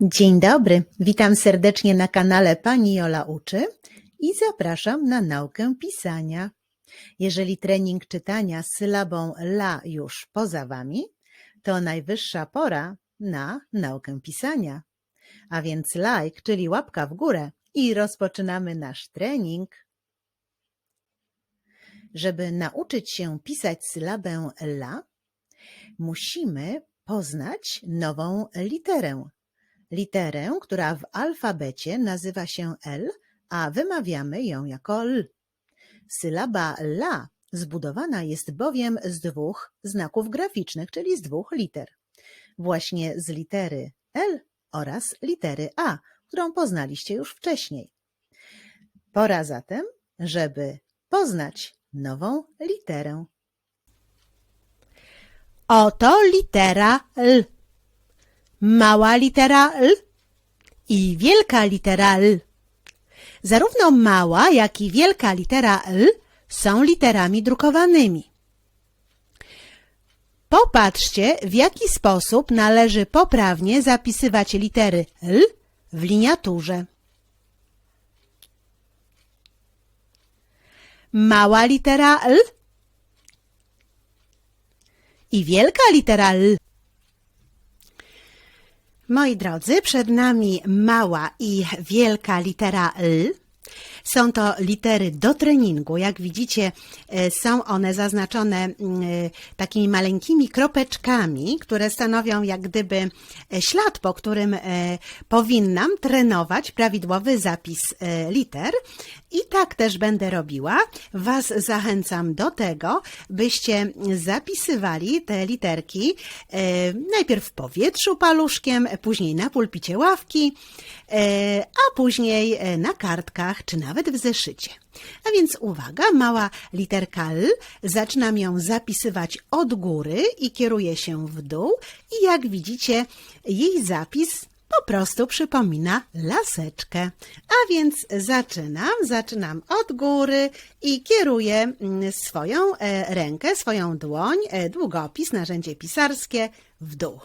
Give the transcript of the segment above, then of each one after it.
Dzień dobry, witam serdecznie na kanale Pani Jola Uczy i zapraszam na naukę pisania. Jeżeli trening czytania z sylabą la już poza Wami, to najwyższa pora na naukę pisania. A więc like, czyli łapka w górę i rozpoczynamy nasz trening. Żeby nauczyć się pisać sylabę la, musimy poznać nową literę. Literę, która w alfabecie nazywa się L, a wymawiamy ją jako L. Sylaba la zbudowana jest bowiem z dwóch znaków graficznych, czyli z dwóch liter. Właśnie z litery L oraz litery A, którą poznaliście już wcześniej. Pora zatem, żeby poznać nową literę. Oto litera L. Mała litera L i wielka litera L. Zarówno mała, jak i wielka litera L są literami drukowanymi. Popatrzcie, w jaki sposób należy poprawnie zapisywać litery L w liniaturze. Mała litera L i wielka litera L. Moi drodzy, przed nami mała i wielka litera L. Są to litery do treningu. Jak widzicie, e, są one zaznaczone mm, e, takimi maleńkimi kropeczkami, które stanowią jak gdyby e, ślad, po którym powinnam trenować prawidłowy zapis liter. I tak też będę robiła. Was zachęcam do tego, byście zapisywali te literki e, najpierw w powietrzu paluszkiem, później na pulpicie ławki, e, a później e, na kartkach czy nawet w zeszycie. A więc uwaga, mała literka L, zaczynam ją zapisywać od góry i kieruję się w dół i jak widzicie jej zapis po prostu przypomina laseczkę. A więc zaczynam, zaczynam od góry i kieruję mm, swoją e, rękę, swoją dłoń, e, długopis, narzędzie pisarskie w dół.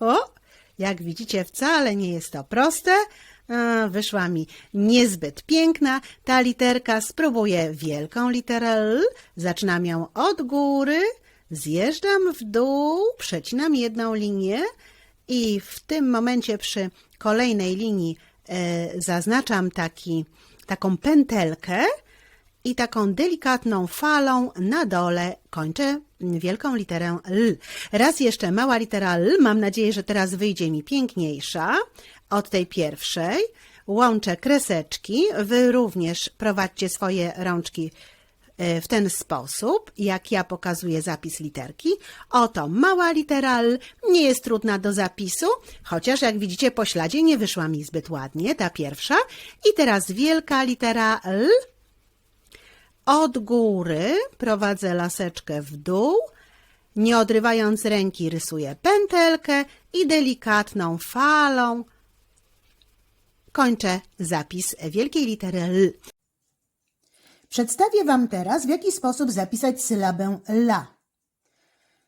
O, jak widzicie, wcale nie jest to proste. A, Wyszła mi niezbyt piękna ta literka. Spróbuję wielką literę L. Zaczynam ją od góry, zjeżdżam w dół, przecinam jedną linię i w tym momencie przy kolejnej linii e, zaznaczam taki, taką pętelkę i taką delikatną falą na dole kończę wielką literę L. Raz jeszcze mała litera L. Mam nadzieję, że teraz wyjdzie mi piękniejsza od tej pierwszej. Łączę kreseczki. Wy również prowadźcie swoje rączki w ten sposób, jak ja pokazuję zapis literki. Oto mała litera L, nie jest trudna do zapisu, chociaż jak widzicie po śladzie nie wyszła mi zbyt ładnie, ta pierwsza. I teraz wielka litera L, od góry prowadzę laseczkę w dół, nie odrywając ręki rysuję pętelkę i delikatną falą kończę zapis wielkiej litery L. Przedstawię Wam teraz, w jaki sposób zapisać sylabę la.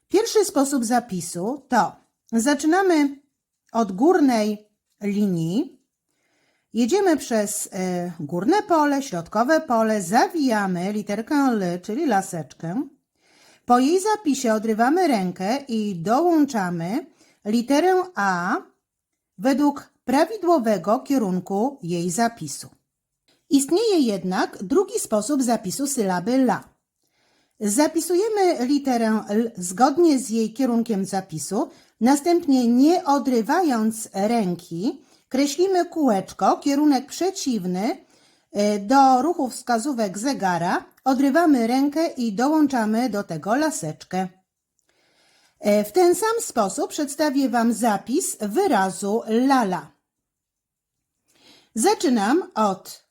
Pierwszy sposób zapisu to zaczynamy od górnej linii, jedziemy przez e, górne pole, środkowe pole, zawijamy literkę L, czyli laseczkę. Po jej zapisie odrywamy rękę i dołączamy literę A według prawidłowego kierunku jej zapisu. Istnieje jednak drugi sposób zapisu sylaby la. Zapisujemy literę L zgodnie z jej kierunkiem zapisu, następnie nie odrywając ręki, kreślimy kółeczko, kierunek przeciwny e, do ruchu wskazówek zegara, odrywamy rękę i dołączamy do tego laseczkę. E, W ten sam sposób przedstawię Wam zapis wyrazu lala. Zaczynam od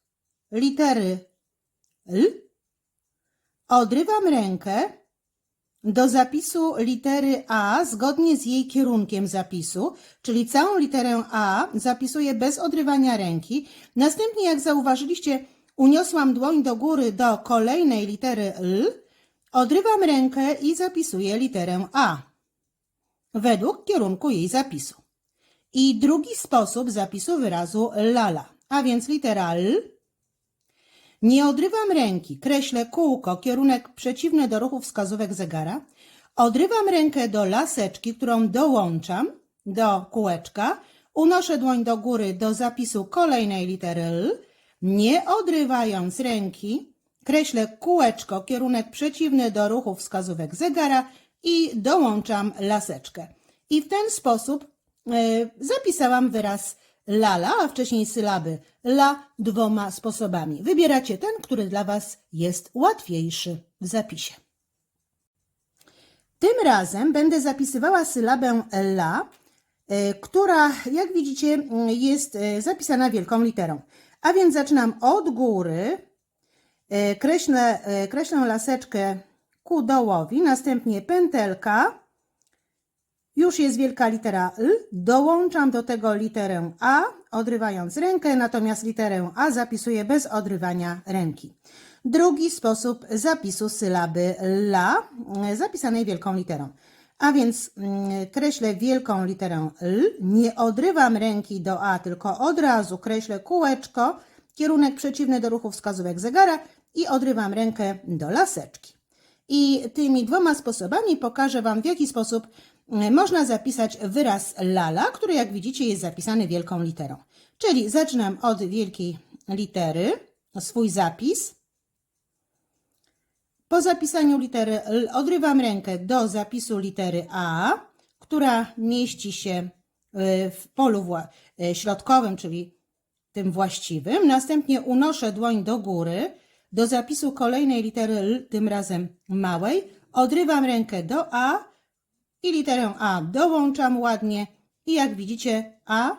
litery L, odrywam rękę do zapisu litery A zgodnie z jej kierunkiem zapisu, czyli całą literę A zapisuję bez odrywania ręki. Następnie, jak zauważyliście, uniosłam dłoń do góry do kolejnej litery L, odrywam rękę i zapisuję literę A według kierunku jej zapisu. I drugi sposób zapisu wyrazu lala, a więc litera L. Nie odrywam ręki, kreślę kółko, kierunek przeciwny do ruchu wskazówek zegara. Odrywam rękę do laseczki, którą dołączam do kółeczka. Unoszę dłoń do góry do zapisu kolejnej litery L. Nie odrywając ręki, kreślę kółeczko, kierunek przeciwny do ruchu wskazówek zegara i dołączam laseczkę. I w ten sposób e, zapisałam wyraz lala, a wcześniej sylaby la dwoma sposobami. Wybieracie ten, który dla Was jest łatwiejszy w zapisie. Tym razem będę zapisywała sylabę la, e, która, jak widzicie, jest e, zapisana wielką literą. A więc zaczynam od góry, e, kreślę, kreślę laseczkę ku dołowi, następnie pętelka, już jest wielka litera L, dołączam do tego literę A, odrywając rękę, natomiast literę A zapisuję bez odrywania ręki. Drugi sposób zapisu sylaby LA, e, zapisanej wielką literą. A więc mm, kreślę wielką literę L, nie odrywam ręki do A, tylko od razu kreślę kółeczko, kierunek przeciwny do ruchu wskazówek zegara i odrywam rękę do laseczki. I tymi dwoma sposobami pokażę Wam, w jaki sposób można zapisać wyraz lala, który jak widzicie jest zapisany wielką literą. Czyli zaczynam od wielkiej litery, swój zapis. Po zapisaniu litery L odrywam rękę do zapisu litery A, która mieści się y, w polu y, środkowym, czyli tym właściwym. Następnie unoszę dłoń do góry do zapisu kolejnej litery L, tym razem małej. Odrywam rękę do A i literę A dołączam ładnie. I jak widzicie A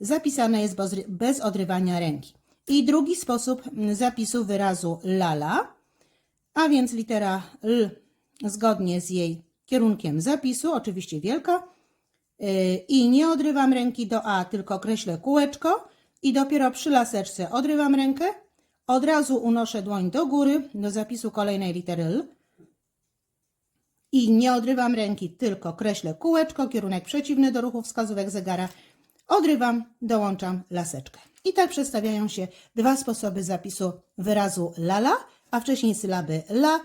zapisane jest bez, odrywania ręki. I drugi sposób zapisu wyrazu lala, a więc litera L zgodnie z jej kierunkiem zapisu, oczywiście wielka, Yy, i nie odrywam ręki do A, tylko kreślę kółeczko. I dopiero przy laseczce odrywam rękę, od razu unoszę dłoń do góry do zapisu kolejnej litery L i nie odrywam ręki, tylko kreślę kółeczko, kierunek przeciwny do ruchu wskazówek zegara, odrywam, dołączam laseczkę. I tak przedstawiają się dwa sposoby zapisu wyrazu lala, a wcześniej sylaby la,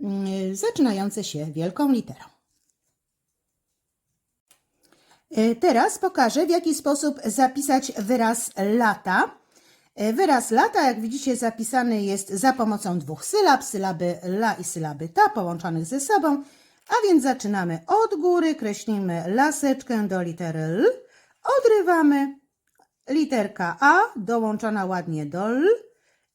yy, zaczynające się wielką literą. E, Teraz pokażę, w jaki sposób zapisać wyraz lata. E, Wyraz lata, jak widzicie, zapisany jest za pomocą dwóch sylab, sylaby la i sylaby ta, połączonych ze sobą. A więc zaczynamy od góry, kreślimy laseczkę do litery L, odrywamy literka A, dołączona ładnie do L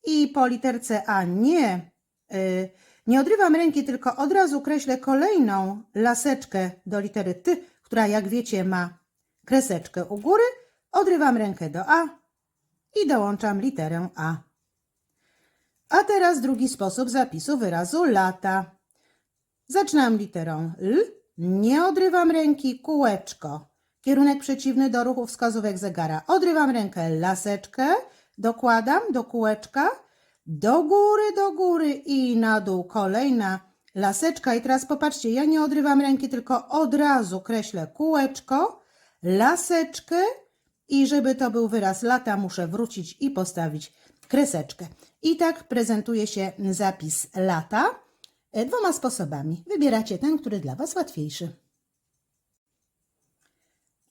i po literce A nie, y, nie odrywam ręki, tylko od razu kreślę kolejną laseczkę do litery T, która jak wiecie ma kreseczkę u góry. Odrywam rękę do A i dołączam literę A. A teraz drugi sposób zapisu wyrazu lata. Zaczynam literą L, nie odrywam ręki, kółeczko. Kierunek przeciwny do ruchu wskazówek zegara. Odrywam rękę, laseczkę, dokładam do kółeczka, do góry, do góry i na dół kolejna laseczka. I teraz popatrzcie, ja nie odrywam ręki, tylko od razu kreślę kółeczko, laseczkę i żeby to był wyraz lata, muszę wrócić i postawić kreseczkę. I tak prezentuje się zapis lata dwoma sposobami. Wybieracie ten, który dla Was łatwiejszy.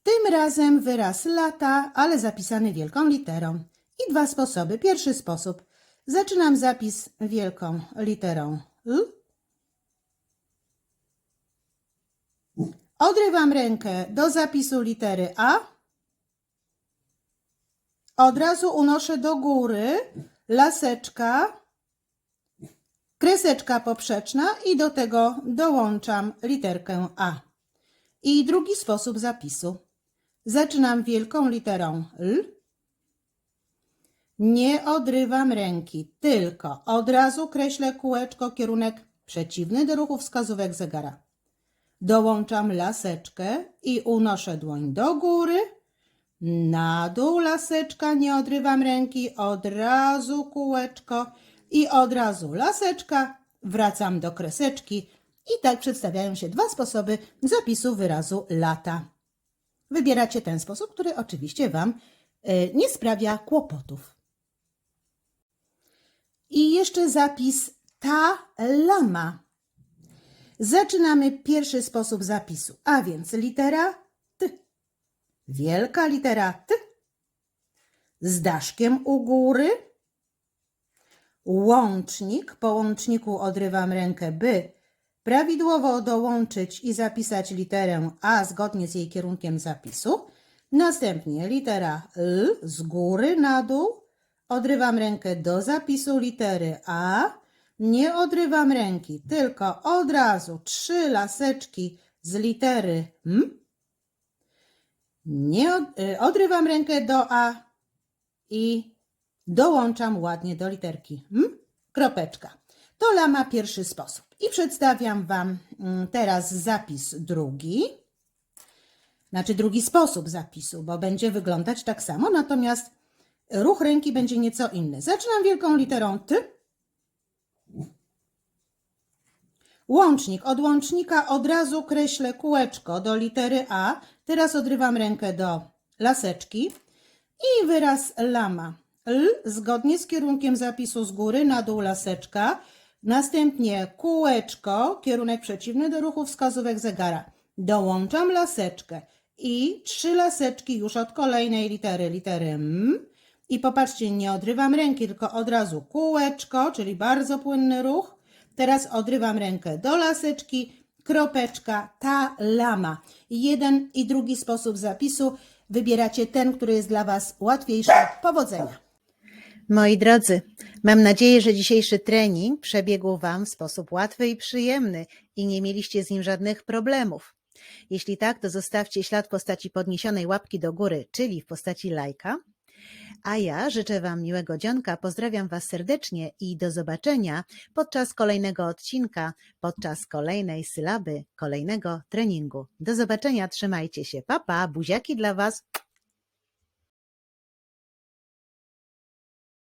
Tym razem wyraz lata, ale zapisany wielką literą. I dwa sposoby. Pierwszy sposób. Zaczynam zapis wielką literą L. Odrywam rękę do zapisu litery A. Od razu unoszę do góry laseczka, kreseczka poprzeczna i do tego dołączam literkę A. I drugi sposób zapisu. Zaczynam wielką literą L. Nie odrywam ręki, tylko od razu kreślę kółeczko, kierunek przeciwny do ruchu wskazówek zegara. Dołączam laseczkę i unoszę dłoń do góry. Na dół laseczka, nie odrywam ręki, od razu kółeczko i od razu laseczka. Wracam do kreseczki i tak przedstawiają się dwa sposoby zapisu wyrazu lata. wybieracie ten sposób, który oczywiście Wam e, nie sprawia kłopotów. I jeszcze zapis ta lama. Zaczynamy pierwszy sposób zapisu, a więc litera T. Wielka litera T. Z daszkiem u góry. Łącznik. Po łączniku odrywam rękę, by prawidłowo dołączyć i zapisać literę A zgodnie z jej kierunkiem zapisu. Następnie litera L z góry na dół. Odrywam rękę do zapisu litery A. Nie odrywam ręki, tylko od razu trzy laseczki z litery M. Nie od, y, odrywam rękę do A i dołączam ładnie do literki M. Kropeczka. To lama pierwszy sposób. I przedstawiam Wam mm, teraz zapis drugi. Znaczy drugi sposób zapisu, bo będzie wyglądać tak samo, natomiast ruch ręki będzie nieco inny. Zaczynam wielką literą T. Łącznik. Od łącznika od razu kreślę kółeczko do litery A. Teraz odrywam rękę do laseczki i wyraz lama. L zgodnie z kierunkiem zapisu z góry na dół laseczka. Następnie kółeczko, kierunek przeciwny do ruchu wskazówek zegara. Dołączam laseczkę i trzy laseczki już od kolejnej litery, litery M. I popatrzcie, nie odrywam ręki, tylko od razu kółeczko, czyli bardzo płynny ruch. Teraz odrywam rękę do laseczki, kropeczka, ta lama. Jeden i drugi sposób zapisu. Wybieracie ten, który jest dla Was łatwiejszy. Powodzenia! Moi drodzy, mam nadzieję, że dzisiejszy trening przebiegł Wam w sposób łatwy i przyjemny i nie mieliście z nim żadnych problemów. Jeśli tak, to zostawcie ślad w postaci podniesionej łapki do góry, czyli w postaci lajka. A ja życzę Wam miłego dzionka, pozdrawiam Was serdecznie i do zobaczenia podczas kolejnego odcinka, podczas kolejnej sylaby, kolejnego treningu. Do zobaczenia, trzymajcie się. Pa, pa, buziaki dla Was.